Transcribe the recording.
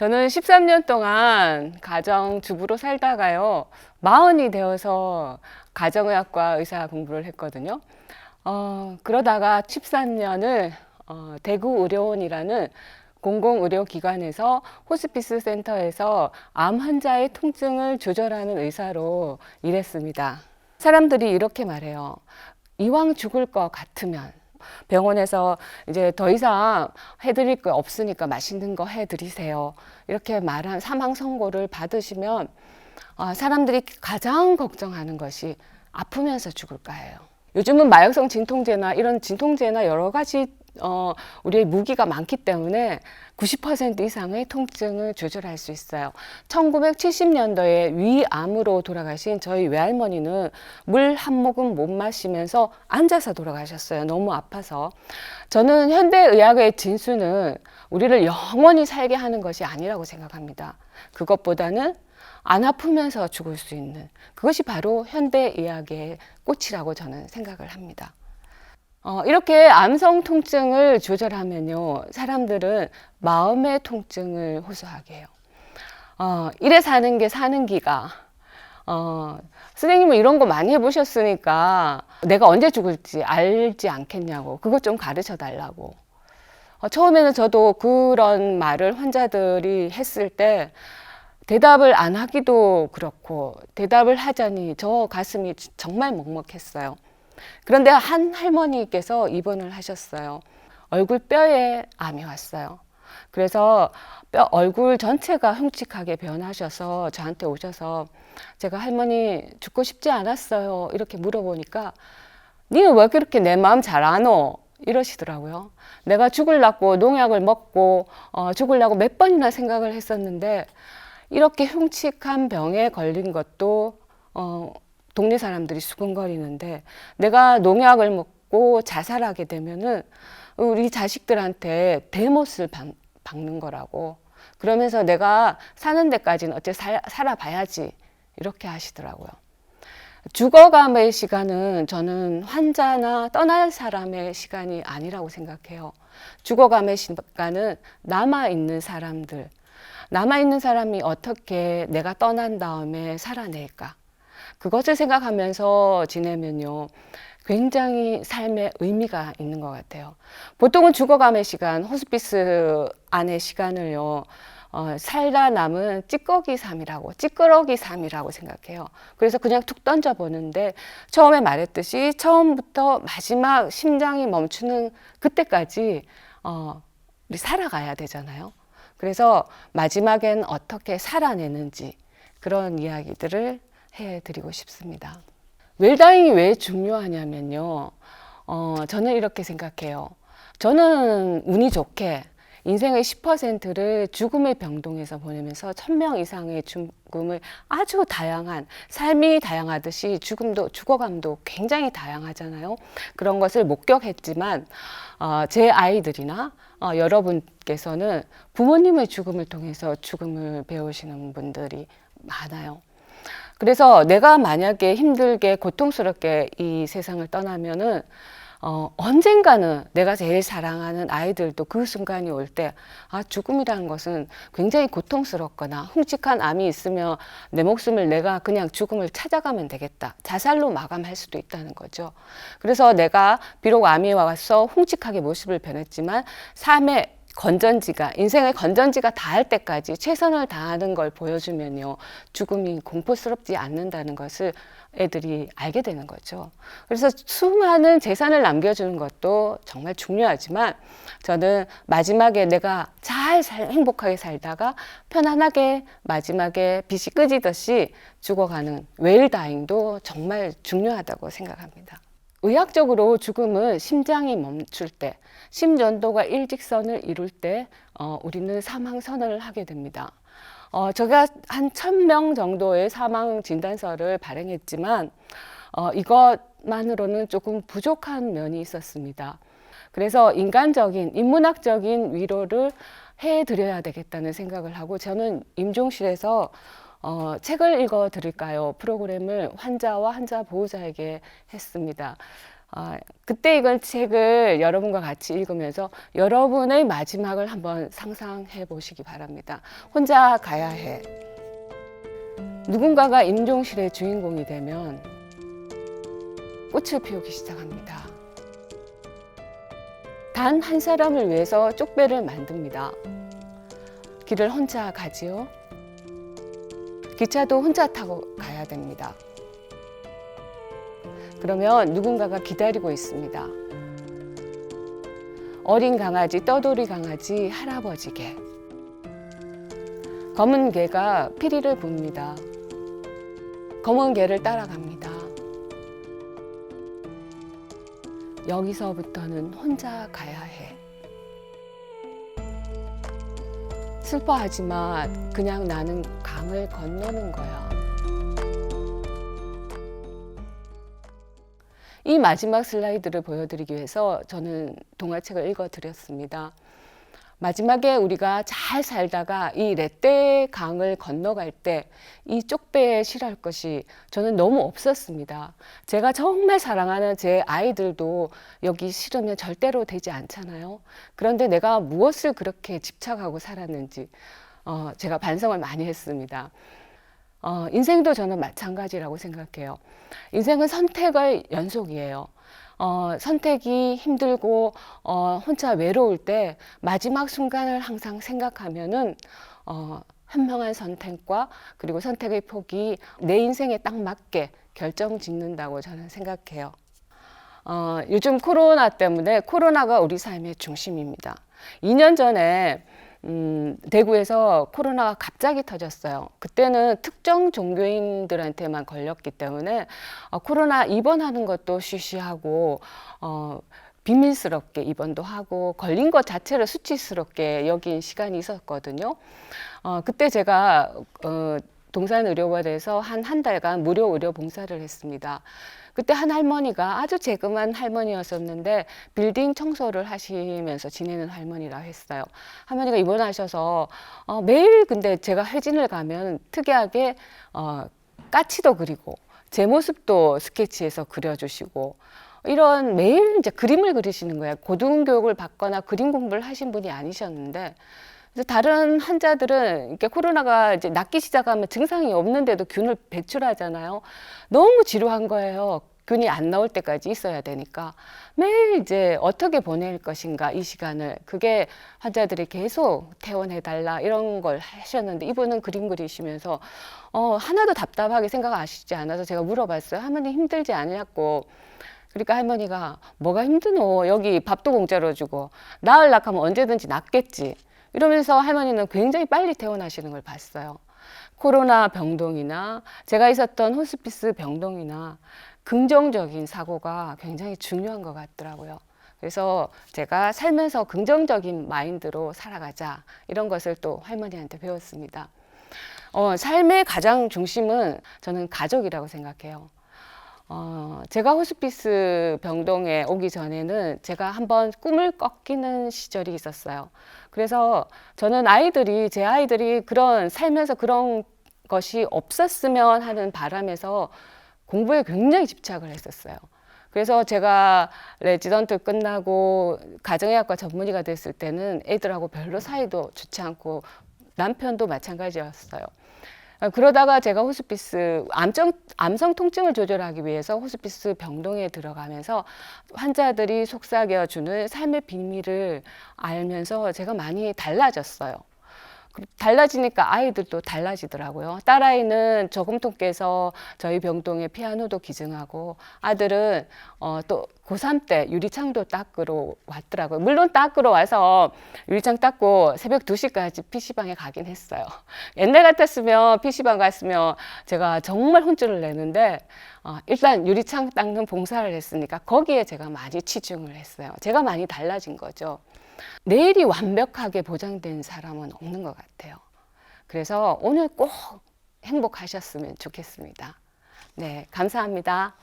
저는 13년 동안 가정주부로 살다가요, 마흔이 되어서 가정의학과 의사 공부를 했거든요. 어, 그러다가 13년을 어, 대구의료원이라는 공공의료기관에서 호스피스 센터에서 암 환자의 통증을 조절하는 의사로 일했습니다. 사람들이 이렇게 말해요. 이왕 죽을 것 같으면 병원에서 이제 더 이상 해드릴 거 없으니까 맛있는 거 해드리세요. 이렇게 말한 사망 선고를 받으시면 아, 사람들이 가장 걱정하는 것이 아프면서 죽을까예요. 요즘은 마약성 진통제나 이런 진통제나 여러 가지 어, 우리의 무기가 많기 때문에 90% 이상의 통증을 조절할 수 있어요. 1970년도에 위암으로 돌아가신 저희 외할머니는 물 한 모금 못 마시면서 앉아서 돌아가셨어요. 너무 아파서. 저는 현대의학의 진수는 우리를 영원히 살게 하는 것이 아니라고 생각합니다. 그것보다는 안 아프면서 죽을 수 있는 그것이 바로 현대의학의 꽃이라고 저는 생각을 합니다. 어, 이렇게 암성 통증을 조절하면요, 사람들은 마음의 통증을 호소하게 해요. 어, 이래 사는 게 사는 기가. 어, 선생님은 이런 거 많이 해보셨으니까 내가 언제 죽을지 알지 않겠냐고. 그것 좀 가르쳐 달라고. 어, 처음에는 저도 그런 말을 환자들이 했을 때 대답을 안 하기도 그렇고 대답을 하자니 저 가슴이 정말 먹먹했어요. 그런데 한 할머니께서 입원을 하셨어요. 얼굴 뼈에 암이 왔어요. 그래서 뼈 얼굴 전체가 흉측하게 변하셔서 저한테 오셔서 제가 할머니 죽고 싶지 않았어요. 이렇게 물어보니까 니는 왜 그렇게 내 마음 잘 아노? 이러시더라고요. 내가 죽을라고 농약을 먹고 어, 죽을라고 몇 번이나 생각을 했었는데 이렇게 흉측한 병에 걸린 것도 어, 동네 사람들이 수근거리는데 내가 농약을 먹고 자살하게 되면은 우리 자식들한테 대못을 박, 박는 거라고 그러면서 내가 사는 데까지는 어째 살, 살아봐야지 이렇게 하시더라고요. 죽어감의 시간은 저는 환자나 떠날 사람의 시간이 아니라고 생각해요. 죽어감의 시간은 남아있는 사람들, 남아있는 사람이 어떻게 내가 떠난 다음에 살아낼까. 그것을 생각하면서 지내면요. 굉장히 삶의 의미가 있는 것 같아요. 보통은 죽어감의 시간, 호스피스 안의 시간을요, 어, 살다 남은 찌꺼기 삶이라고, 찌끄러기 삶이라고 생각해요. 그래서 그냥 툭 던져보는데, 처음에 말했듯이 처음부터 마지막 심장이 멈추는 그때까지, 어, 우리 살아가야 되잖아요. 그래서 마지막엔 어떻게 살아내는지 그런 이야기들을 해 드리고 싶습니다. 웰다잉이 왜 중요하냐면요. 어, 저는 이렇게 생각해요. 저는 운이 좋게 인생의 10%를 죽음의 병동에서 보내면서 1000명 이상의 죽음을 아주 다양한, 삶이 다양하듯이 죽음도, 죽어감도 굉장히 다양하잖아요. 그런 것을 목격했지만, 어, 제 아이들이나 어, 여러분께서는 부모님의 죽음을 통해서 죽음을 배우시는 분들이 많아요. 그래서 내가 만약에 힘들게 고통스럽게 이 세상을 떠나면은 어, 언젠가는 내가 제일 사랑하는 아이들도 그 순간이 올 때, 아, 죽음이라는 것은 굉장히 고통스럽거나 흉측한 암이 있으면 내 목숨을 내가 그냥 죽음을 찾아가면 되겠다. 자살로 마감할 수도 있다는 거죠. 그래서 내가 비록 암이 와서 흉측하게 모습을 변했지만 삶의 건전지가 인생의 건전지가 닿을 때까지 최선을 다하는 걸 보여주면요 죽음이 공포스럽지 않는다는 것을 애들이 알게 되는 거죠. 그래서 수많은 재산을 남겨주는 것도 정말 중요하지만 저는 마지막에 내가 잘 살, 행복하게 살다가 편안하게 마지막에 빛이 끄지듯이 죽어가는 웰다잉도 정말 중요하다고 생각합니다. 의학적으로 죽음은 심장이 멈출 때, 심전도가 일직선을 이룰 때, 어, 우리는 사망 선언을 하게 됩니다. 어, 제가 한 천 명 정도의 사망 진단서를 발행했지만, 어, 이것만으로는 조금 부족한 면이 있었습니다. 그래서 인간적인, 인문학적인 위로를 해 드려야 되겠다는 생각을 하고, 저는 임종실에서 어, 책을 읽어 드릴까요? 프로그램을 환자와 환자 보호자에게 했습니다. 아, 그때 이건 책을 여러분과 같이 읽으면서 여러분의 마지막을 한번 상상해 보시기 바랍니다. 혼자 가야 해. 누군가가 임종실의 주인공이 되면 꽃을 피우기 시작합니다. 단 한 사람을 위해서 쪽배를 만듭니다. 길을 혼자 가지요. 기차도 혼자 타고 가야 됩니다. 그러면 누군가가 기다리고 있습니다. 어린 강아지, 떠돌이 강아지, 할아버지 개. 검은 개가 피리를 붑니다. 검은 개를 따라갑니다. 여기서부터는 혼자 가야 해. 슬퍼하지만 그냥 나는 강을 건너는 거야. 이 마지막 슬라이드를 보여드리기 위해서 저는 동화책을 읽어드렸습니다. 마지막에 우리가 잘 살다가 이 레떼 강을 건너갈 때 이 쪽배에 실할 것이 저는 너무 없었습니다. 제가 정말 사랑하는 제 아이들도 여기 실으면 절대로 되지 않잖아요. 그런데 내가 무엇을 그렇게 집착하고 살았는지 어, 제가 반성을 많이 했습니다. 어, 인생도 저는 마찬가지라고 생각해요. 인생은 선택의 연속이에요. 어, 선택이 힘들고 어, 혼자 외로울 때 마지막 순간을 항상 생각하면은 어, 현명한 선택과 그리고 선택의 폭이 내 인생에 딱 맞게 결정 짓는다고 저는 생각해요. 어, 요즘 코로나 때문에 코로나가 우리 삶의 중심입니다. 2년 전에 음, 대구에서 코로나가 갑자기 터졌어요. 그때는 특정 종교인들한테만 걸렸기 때문에 어, 코로나 입원하는 것도 쉬쉬하고 어, 비밀스럽게 입원도 하고 걸린 것 자체를 수치스럽게 여긴 시간이 있었거든요. 어, 그때 제가 어, 동산 의료원에서 한 한 달간 무료 의료 봉사를 했습니다. 그때 한 할머니가 아주 재금한 할머니였었는데 빌딩 청소를 하시면서 지내는 할머니라 했어요. 할머니가 입원하셔서 어, 매일 근데 제가 회진을 가면 특이하게 어, 까치도 그리고 제 모습도 스케치해서 그려주시고 이런 매일 이제 그림을 그리시는 거예요. 고등교육을 받거나 그림 공부를 하신 분이 아니셨는데 그래서 다른 환자들은 이렇게 코로나가 이제 낫기 시작하면 증상이 없는데도 균을 배출하잖아요. 너무 지루한 거예요. 균이 안 나올 때까지 있어야 되니까. 매일 이제 어떻게 보낼 것인가 이 시간을. 그게 환자들이 계속 퇴원해 달라 이런 걸 하셨는데 이분은 그림 그리시면서 어 하나도 답답하게 생각하시지 않아서 제가 물어봤어요 할머니 힘들지 않냐고. 그러니까 할머니가 뭐가 힘드노? 여기 밥도 공짜로 주고. 나을락 하면 언제든지 낫겠지 이러면서 할머니는 굉장히 빨리 퇴원하시는 걸 봤어요. 코로나 병동이나 제가 있었던 호스피스 병동이나 긍정적인 사고가 굉장히 중요한 것 같더라고요. 그래서 제가 살면서 긍정적인 마인드로 살아가자 이런 것을 또 할머니한테 배웠습니다. 어, 삶의 가장 중심은 저는 가족이라고 생각해요. 어, 제가 호스피스 병동에 오기 전에는 제가 한번 꿈을 꺾이는 시절이 있었어요. 그래서 저는 아이들이, 제 아이들이 그런, 살면서 그런 것이 없었으면 하는 바람에서 공부에 굉장히 집착을 했었어요. 그래서 제가 레지던트 끝나고 가정의학과 전문의가 됐을 때는 애들하고 별로 사이도 좋지 않고 남편도 마찬가지였어요. 아, 그러다가 제가 호스피스 암정, 암성 통증을 조절하기 위해서 호스피스 병동에 들어가면서 환자들이 속삭여 주는 삶의 비밀을 알면서 제가 많이 달라졌어요. 그 달라지니까 아이들도 달라지더라고요. 딸아이는 저금통께서 저희 병동에 피아노도 기증하고 아들은 어, 또 고3 때 유리창도 닦으러 왔더라고요. 물론 닦으러 와서 유리창 닦고 새벽 2시까지 PC방에 가긴 했어요. 옛날 같았으면 PC방 갔으면 제가 정말 혼쭐을 내는데 어, 일단 유리창 닦는 봉사를 했으니까 거기에 제가 많이 치중을 했어요. 제가 많이 달라진 거죠. 내일이 완벽하게 보장된 사람은 없는 것 같아요. 그래서 오늘 꼭 행복하셨으면 좋겠습니다. 네, 감사합니다.